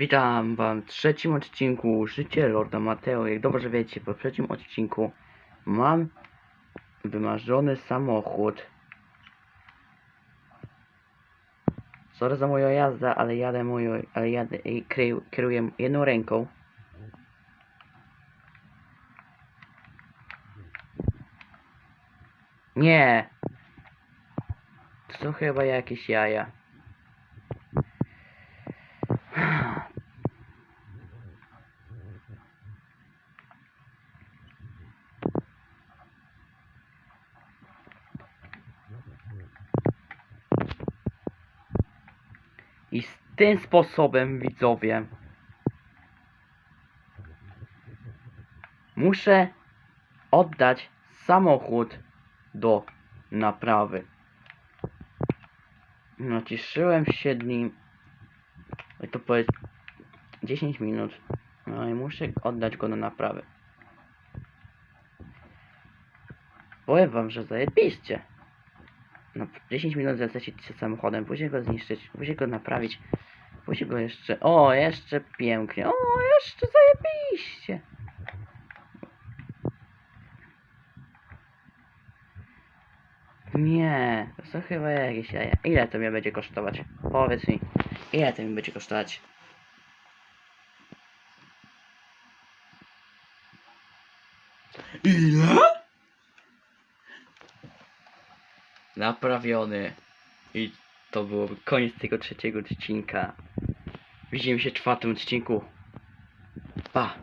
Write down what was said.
Witam wam w trzecim odcinku Życie Lorda Mateo. Jak dobrze wiecie, po trzecim odcinku mam wymarzony samochód. Sorry za moją jazdę, ale jadę moją, ale jadę i kieruję jedną ręką. Nie! To są chyba jakieś jaja. I z tym sposobem, widzowie, muszę oddać samochód do naprawy. Naciszyłem się nim, jak to powiedzieć, 10 minut. No i muszę oddać go na naprawę. Powiem wam, że zajebiście. No, 10 minut zlecieć się samochodem, później go zniszczyć, później go naprawić, później go jeszcze... O, jeszcze pięknie, o, jeszcze zajebiście. Nie, to są chyba jakieś jaja. Ile to mnie będzie kosztować? Powiedz mi, ile to mi będzie kosztować? Ile? Naprawiony. I to byłoby koniec tego trzeciego odcinka. Widzimy się w czwartym odcinku. Pa!